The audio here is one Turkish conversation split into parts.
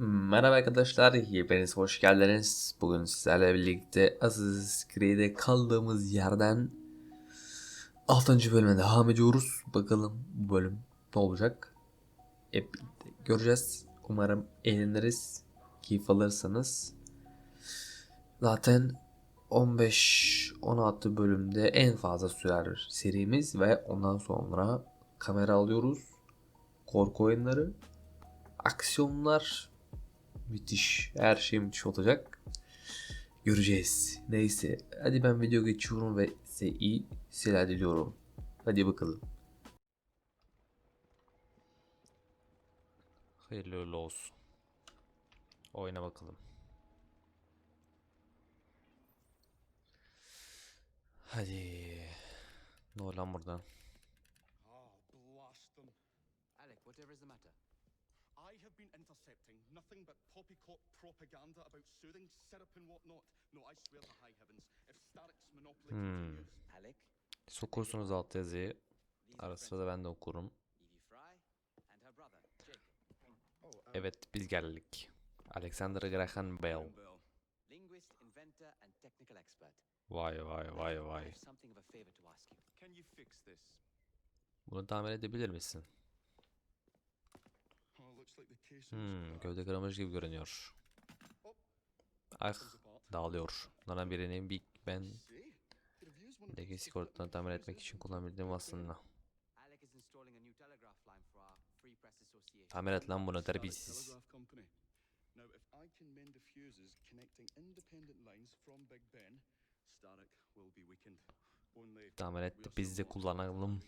Merhaba arkadaşlar, hepiniz hoş geldiniz. Bugün sizlerle birlikte Assassin's Creed'e kaldığımız yerden 6. bölüme devam ediyoruz. Bakalım bu bölüm ne olacak? Hep göreceğiz. Umarım eğleniriz, keyif alırsanız. Zaten 15-16 bölümde en fazla sürer serimiz ve ondan sonra kamera alıyoruz. Korku oyunları, aksiyonlar, Müthiş. Her şey müthiş olacak. Göreceğiz. Neyse. Hadi ben video geçiyorum ve size iyi seyirler diliyorum. Hadi bakalım. Hayırlı olsun. Oyna bakalım. Hadi. Ne olur lan buradan. Ah, whatever is the matter? Been intercepting nothing but poppycock propaganda about soothing syrup and whatnot. No, I swear to high heavens, if Starrick's monopoly Hmm. continues, Alec, Sokursunuz alt yazıyı. Ara sırada ben de okurum. Oh, um, Evet biz geldik. Alexander Graham Bell. Bell. Linguist, inventor, and technical expert. Vay vay vay vay. Bunu tamir edebilir misin? Oh, looks like the case Hmm, gövde kırılmış gibi görünüyor. Ah, dağılıyor. Bunlardan birini Big Ben deki sigortadan tamir etmek için kullanabildiğim aslında. Tamir et lan bunu terbiyesiz. Now, if I can mend the fuses connecting independent lines from Big Ben, Starrick will be weakened. Only Tamir et we're biz de kullanalım.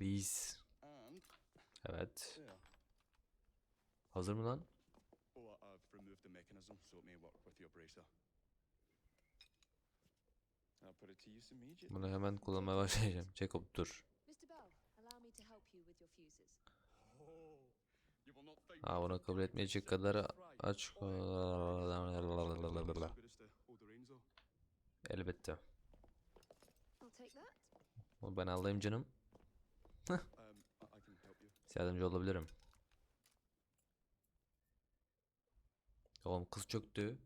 Reis. Evet. Hazır mı lan? Oh, I've removed the mechanism so it may work with your bracer. I'll put it to use immediately. Bunu hemen kullanmaya başlayacağım. Jacob dur. Mr. Bell, allow me to help you with your fuses. Oh, you will not find Aa, bunu kabul etmeyecek kadar aç. Elbette. Bunu ben alayım canım. Um, I I can help you. Size yardımcı olabilirim. Oğlum kız çöktü.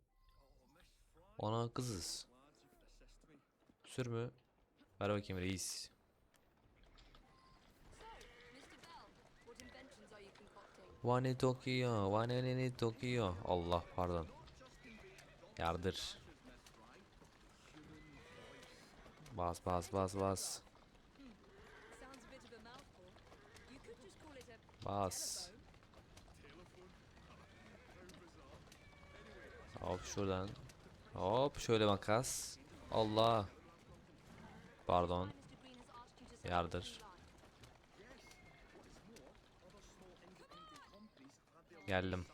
Ana kızız. Sür mü? Ver bakayım reis. Vane Tokyo, Vane Tokyo. Allah pardon. Yardır. Bas bas bas bas. Sounds Hop şuradan. Hop şöyle makas. Allah. Pardon. Yardır. Geldim.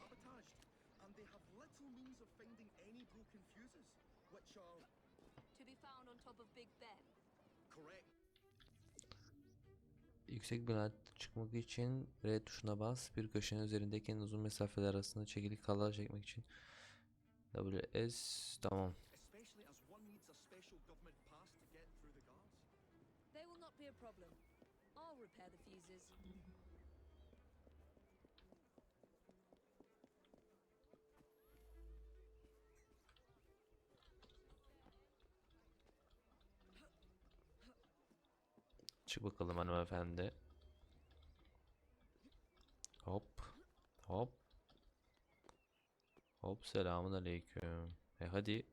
Yüksek bina çıkmak için R tuşuna bas. Bir köşenin üzerindeki en uzun mesafeler arasında çekilik kala çekmek için WS tamam. They will not be a problem. I'll repair the fuses. Çık bakalım hanımefendi. Hop. Hop. Hop selamun aleyküm. E hadi.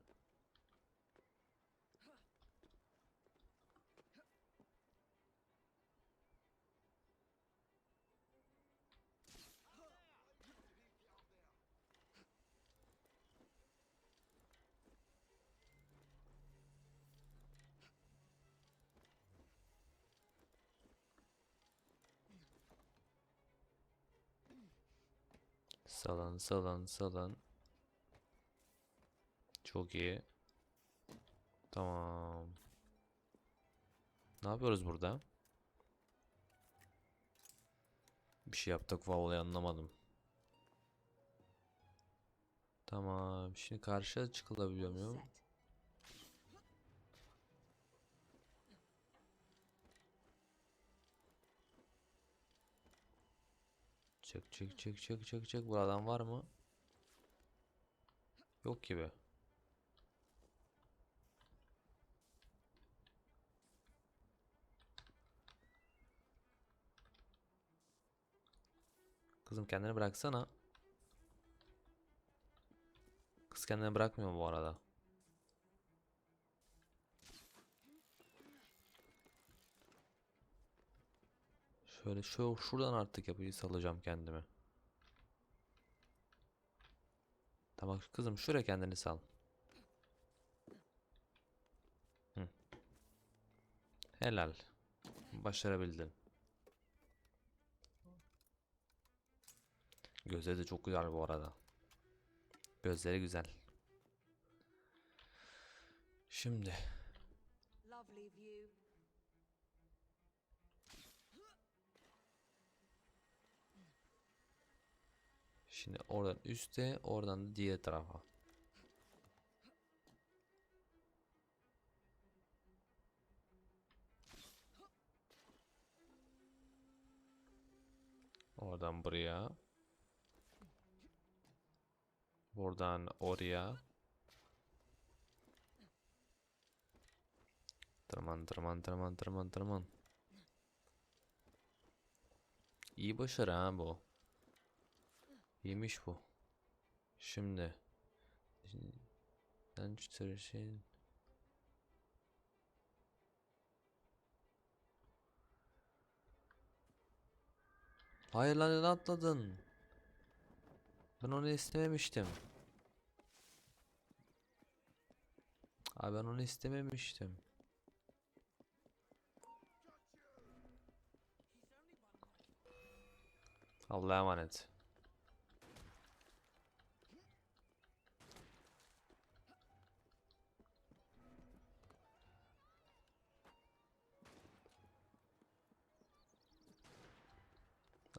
Salan salan salan. Çok iyi. Tamam. Ne yapıyoruz burada? Bir şey yaptık vallahi anlamadım. Tamam. Şimdi karşıya çıkılabiliyor muyum? Çık çık çık çık çık çık. Bu adam var mı? Yok gibi. Kızım kendini bıraksana. Kız kendini bırakmıyor bu arada. Şöyle şu şuradan artık yapıyı salacağım kendimi. Tamam kızım şuraya kendini sal. Hı. Helal. Başarabildin. Gözleri de çok güzel bu arada. Gözleri güzel. Şimdi. Şimdi oradan üste, oradan da diğer tarafa. Oradan buraya. Buradan oraya. Tırman tırman tırman tırman tırman. İyi başarı ha bu. İyiymiş bu. Şimdi. Şimdi. Şu şey. Hayır lan atladın? Ben onu istememiştim. Abi ben onu istememiştim. Allah'a emanet.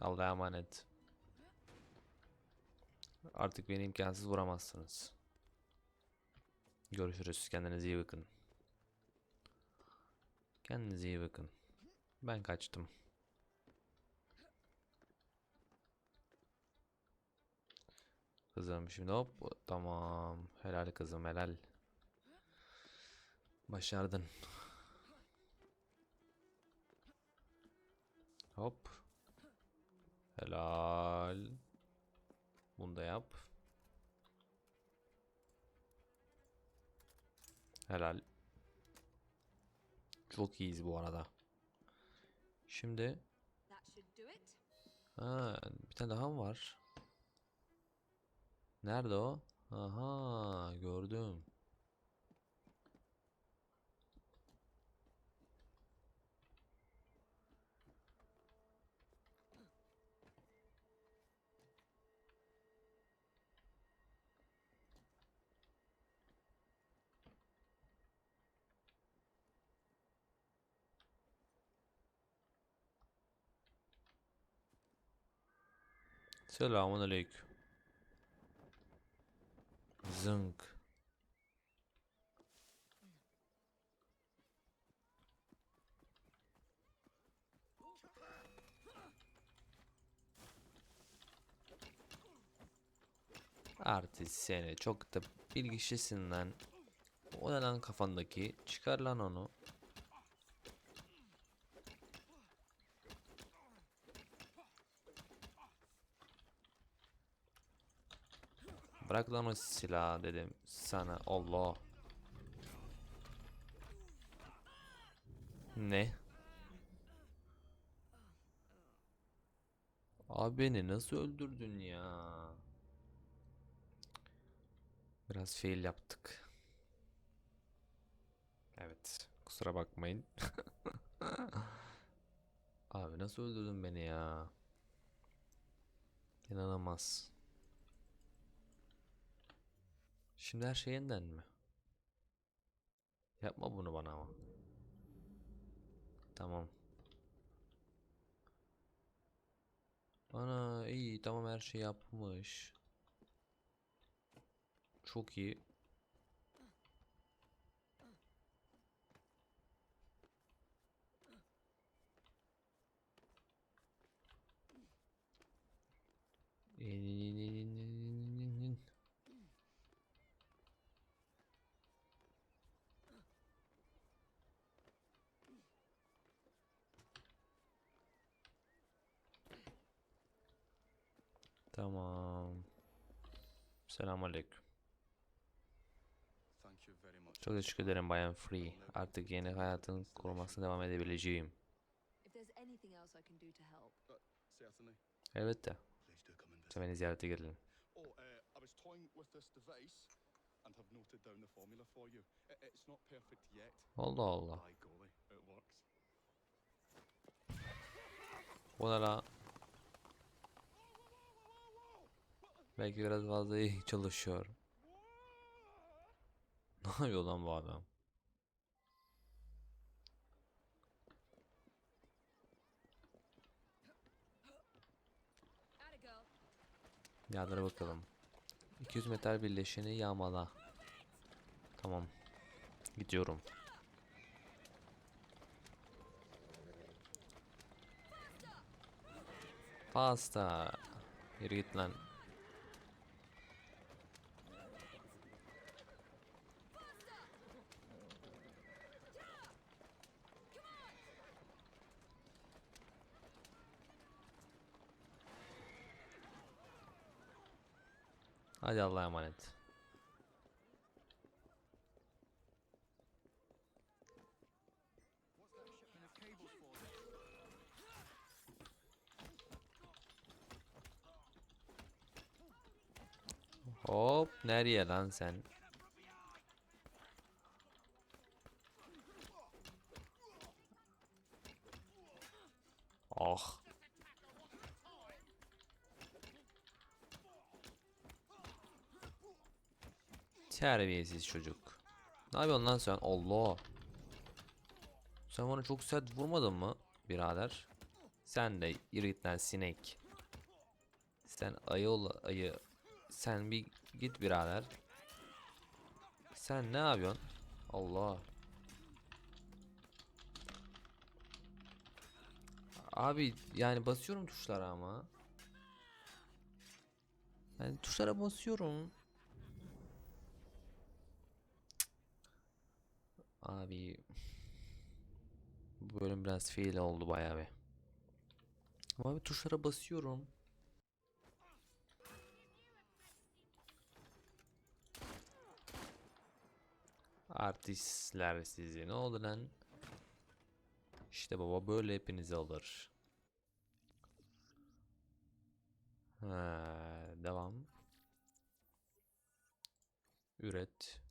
Allah'a emanet. Artık beni imkansız vuramazsınız. Görüşürüz. Kendinize iyi bakın. Kendinize iyi bakın. Ben kaçtım. Kızım şimdi hop tamam. Helal kızım helal. Başardın. Hop. Helal. Bunu da yap. Helal. Çok iyiyiz bu arada. Şimdi ha, bir tane daha mı var? Nerede o? Aha gördüm. Selamun aleyküm. Zınk. Artist seni çok da bilgişlisin lan. O ne lan kafandaki? Çıkar lan onu. Bırak lan o silahı dedim sana. Allah. Ne? Abi beni nasıl öldürdün ya? Biraz fail yaptık. Evet. Kusura bakmayın. Abi nasıl öldürdün beni ya? İnanılmaz. Şimdi her şey yeniden mi? Yapma bunu bana ama. Tamam. Ana iyi tamam her şey yapmış. Çok iyi. Selamünaleyküm. Çok teşekkür ederim Bayan Free. Artık yeni hayatın korumasına devam edebileceğim. Elbette. Sen beni ziyarete gelin. Uh, I was toying with this device and have noted down the formula for you. I- it's not perfect yet. Allah Allah. By golly, it works. Bu ne la? Belki biraz fazla iyi çalışıyor. Ne yapıyor lan bu adam? Yağlara bakalım. 200 metal birleşeni yağmala. Tamam. Gidiyorum. Pasta. Yürü git lan. Hadi Allah'a emanet. Hop nereye lan sen? Ah. Terbiyesiz çocuk. Ne yapıyorsun lan sen? Allah. Sen bana çok sert vurmadın mı birader? Sen de lan sinek. Sen ayı ol ayı. Sen bir git birader. Sen ne yapıyorsun? Allah. Abi yani basıyorum tuşlara ama. Yani tuşlara basıyorum. Abi bu bölüm biraz fail oldu bayağı bir. Ama bir tuşlara basıyorum. Artistler sizi ne oldu lan? İşte baba böyle hepinizi alır. Ha, devam. Üret.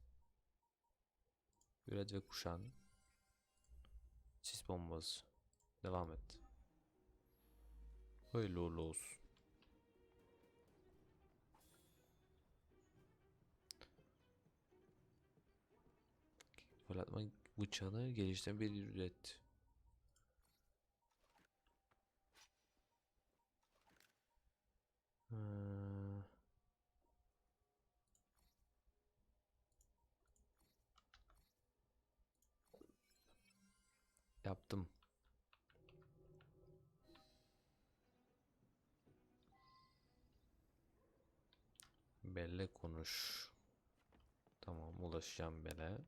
Üret ve kuşan. Sis bombası. Devam et. Hayırlı uğurlu olsun. Fırlatma bıçağını geliştiren bir üret. Ha. Yaptım. Belle konuş. Tamam ulaşacağım Belle.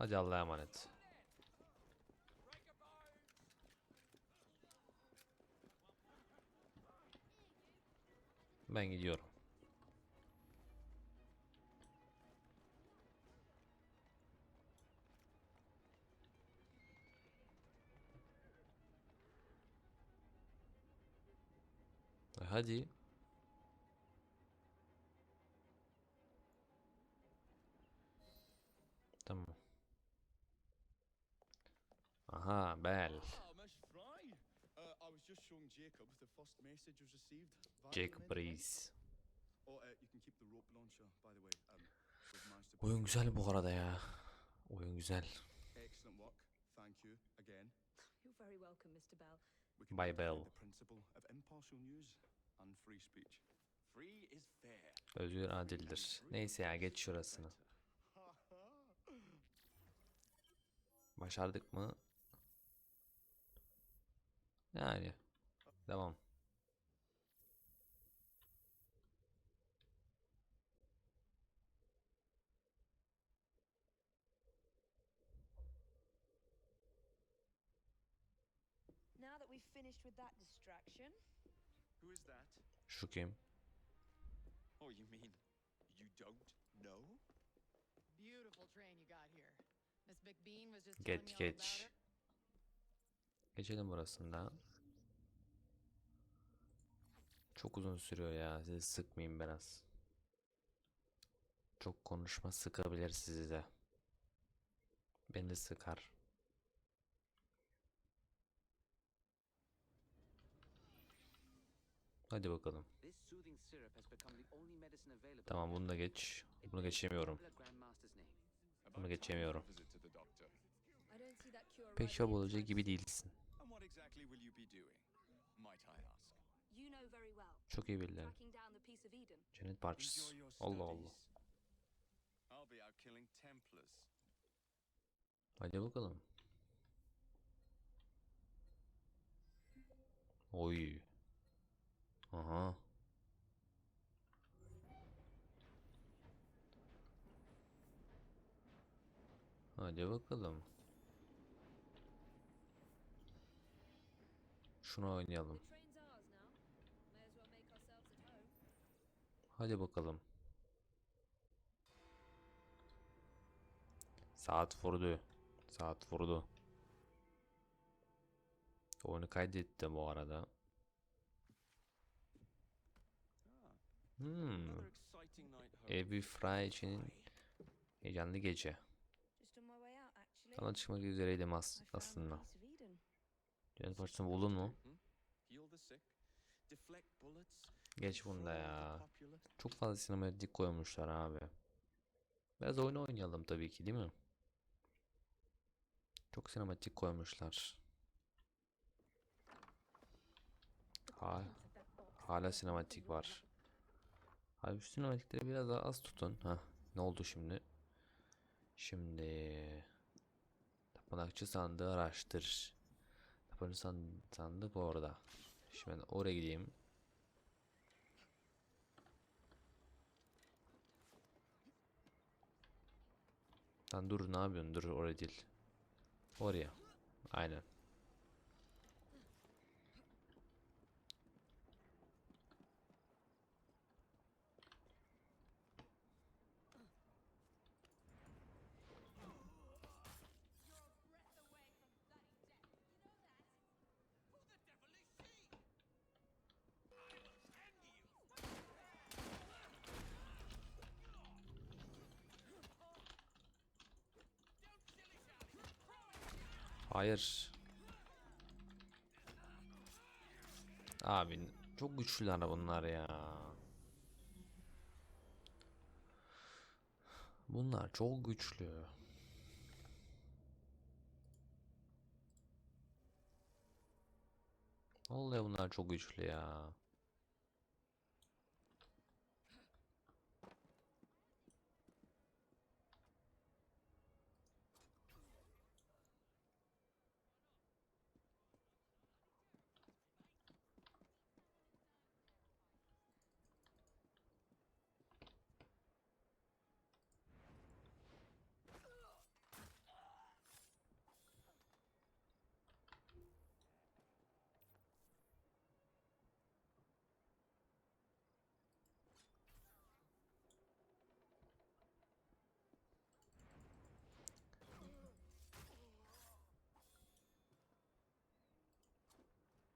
Hadi Allah'a emanet. Ben gidiyorum. E, Hadi. Defend Bell. The principle of impartial news and free speech. Free is fair. Özgür adildir. Neyse ya geç şurasını. Başardık mı? Yani. Devam. Now that we've finished with that distraction, Who is that? Şu kim? Oh, you mean you don't know? Beautiful train you got here. Miss McBean was just telling Geç me all about geç. Geçelim burasında. Çok uzun sürüyor ya. Sizi sıkmayayım biraz. Çok konuşma sıkabilir sizi de. Beni de sıkar. Hadi bakalım. Tamam bunu da geç. Bunu geçemiyorum. Bunu geçemiyorum. Pek here olacak gibi değilsin. Çok iyi birileri. Tracking down the piece of Eden. Cennet parçası. Allah Allah. studies. I'll be out killing Templars. Hadi bakalım. Oy. Aha. Hadi bakalım. Şunu oynayalım. The train's ours now. May as well make ourselves at home. Hadi bakalım. Saat vurdu. Saat vurdu. Oyunu kaydettim bu arada. Hmm. Evi Fry için heyecanlı gece. Sana çıkmak üzereydim as aslında. Cennet parçasını buldun mu? Geç bunda ya. Çok fazla sinematik koymuşlar abi. Biraz oyun oynayalım tabii ki değil mi? Çok sinematik koymuşlar. Ha, hala sinematik var. Abi şu sinematikleri biraz daha az tutun. Ha, ne oldu şimdi? Şimdi tapınakçı sandığı araştır. Tapınakçı san- sandığı bu orada. Şimdi ben oraya gideyim. Lan dur ne yapıyorsun? Dur oraya değil. Oraya. Aynen. Hayır. Abi çok güçlüler bunlar ya. Bunlar çok güçlü. Vallahi bunlar çok güçlü ya.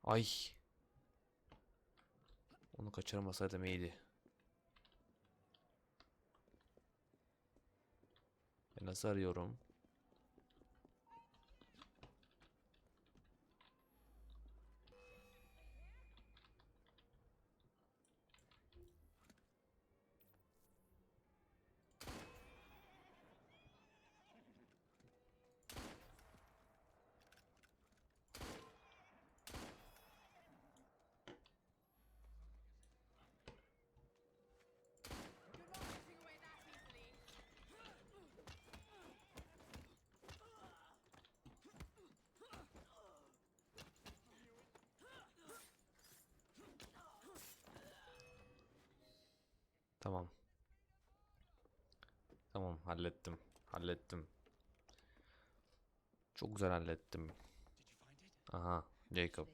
Ay. Onu kaçırmasaydım iyiydi. Ben nasıl arıyorum? Tamam. Tamam hallettim. Hallettim. Çok güzel hallettim. Aha Jacob.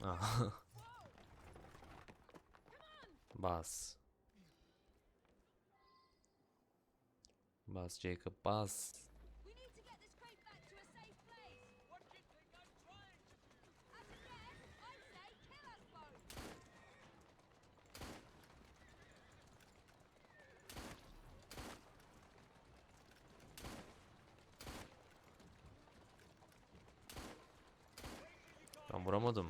Aha. Bas. Bas Jacob bas. Research.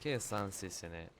Kes lan sesini.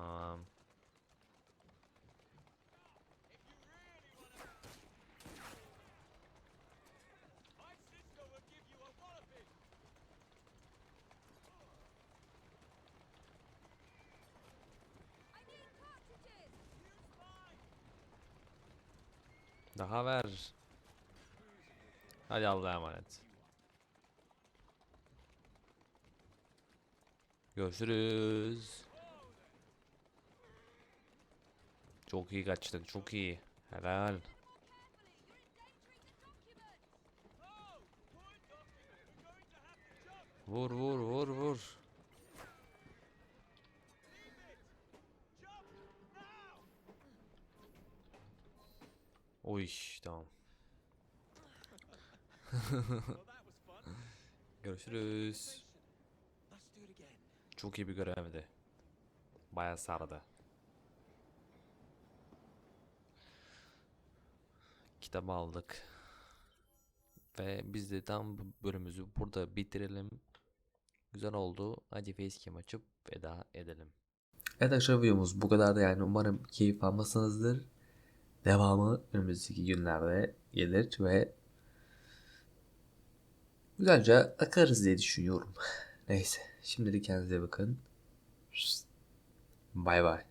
Daha ver. Hadi Allah'a emanet. Görüşürüz. Çok iyi kaçtık. Çok iyi. Helal. Vur vur vur vur. Tamam. That was fun. Görüşürüz. Çok iyi bir görevdi. Bayağı sardı. Kitabı aldık. Ve biz de tam bu bölümümüzü burada bitirelim. Güzel oldu. Hadi facecam açıp veda edelim. Evet arkadaşlar videomuz bu kadar yani umarım keyif almışsınızdır. Devamı önümüzdeki günlerde gelir ve güzelce akarız diye düşünüyorum. Neyse şimdilik kendinize bakın. Bay bay.